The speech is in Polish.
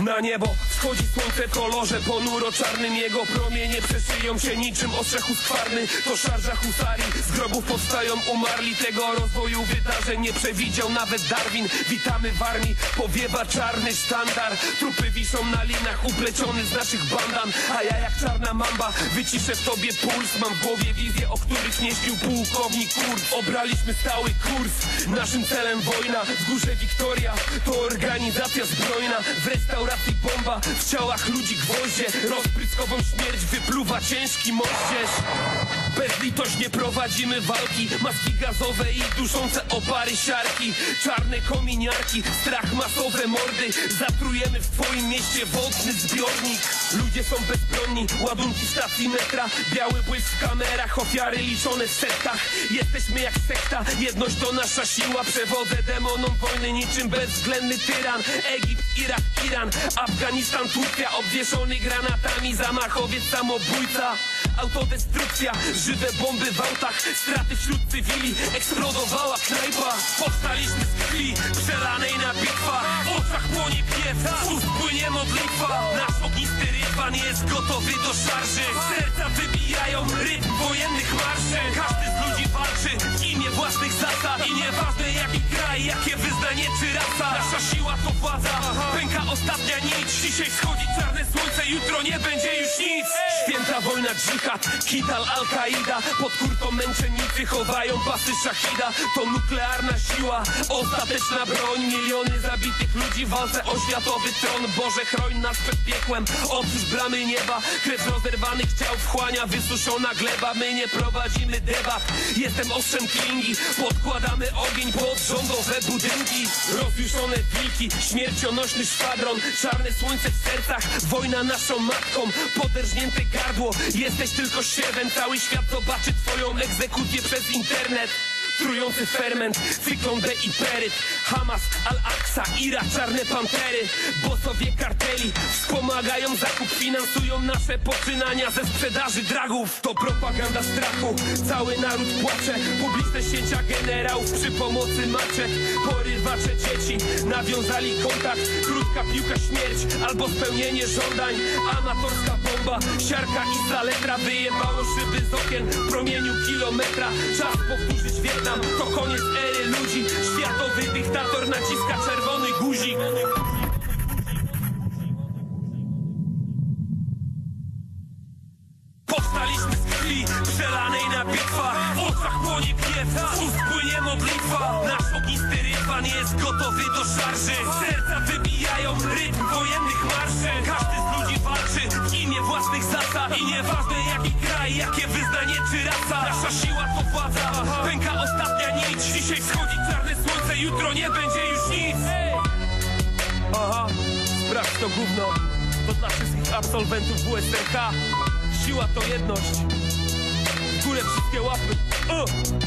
Na niebo wschodzi słońce w kolorze ponuro czarnym Jego promienie przeszyją się niczym ostrzech skwarny To szarża husarii, z grobów powstają umarli. Tego rozwoju wydarzeń nie przewidział nawet Darwin. Witamy w armii, powiewa czarny sztandar. Trupy wiszą na linach, upleciony z naszych bandan. A ja jak czarna mamba, wyciszę w tobie puls. Mam w głowie wizje, o których nie pułkownik Kurt Obraliśmy stały kurs, naszym celem wojna W górze Wiktoria, to organizacja zbrojna. W restauracji bomba, w ciałach ludzi gwoździe. Rozpryskową śmierć wypluwa ciężki moździerz Bezlitośnie prowadzimy walki. Maski gazowe i duszące opary siarki. Czarne kominiarki, strach masowe mordy. Zatrujemy w twoim mieście wodny zbiornik. Ludzie są bezbronni, ładunki stacji metra. Biały błysk w kamerach, ofiary liczone w setkach. Jesteśmy jak sekta, jedność to nasza siła. Przewodzę demonom wojny niczym bezwzględny tyran. Egipt, Irak, Iran, Afganistan, Turcja. Obwieszony granatami, zamachowiec, samobójca Autodestrukcja, żywe bomby w autach Straty wśród cywili, eksplodowała knajpa. Powstaliśmy z krwi, przelanej na bitwach W oczach płonie piew, ust płynie modlitwa. Nasz ognisty rydwan jest gotowy do szarży. Serca wybijają rytm wojennych marszy. Każdy z ludzi walczy w imię własnych zasad. I nieważne jaki kraj, jakie wyznanie czy rasa. Nasza siła to władza, pęka ostatnia nić. Dzisiaj wschodzi czarne Dżihad, Kital Al-Kaida. Pod kurtą męczennicy chowają pasy szachida. To nuklearna siła, ostateczna broń. Miliony zabitych ludzi w walce o światowy tron. Boże chroń nas przed piekłem, otwórz bramy nieba Krew rozerwanych ciał wchłania. Wysuszona gleba My nie prowadzimy debat, jestem ostrzem klingi Podkładamy ogień pod rządowe budynki. Rozjuszone wilki, śmiercionośny szwadron. Czarne słońce w sercach, wojna naszą matką. Poderżnięte gardło, jesteś tylko siewem Cały świat zobaczy twoją egzekucję przez internet Trujący ferment, cyklon D i peryt. Hamas, Al-Aqsa, Ira, czarne pantery. Bosowie karteli wspomagają zakup Finansują nasze poczynania ze sprzedaży dragów. To propaganda strachu, cały naród płacze. Publiczne sięcia generałów przy pomocy maczet Porywacze dzieci nawiązali kontakt. Krótka piłka śmierć albo spełnienie żądań. Amatorska bomba, siarka i saletra Wyjebało szyby z okien. W promieniu kilometra. Czas powtórzyć To koniec ery ludzi. Światowy dyktator naciska czerwony guzik. Powstaliśmy z krwi, przelanej na bitwach. W oczach płonie piew, z ust płynie modlitwa. Nasz ognisty rydwan jest gotowy do szarży. Serca wybijają rytm wojennych marszy. Każdy z ludzi walczy w imię własnych zasad I nieważne jaki kraj, jakie wyznanie czy rasa? Nasza siła to władza, pęka ostatnia nić. Dzisiaj wschodzi czarne słońce, jutro nie będzie już nic. Aha, sprawdź to gówno. To dla wszystkich absolwentów WSRK Siła to jedność W górę wszystkie łapy. Uh!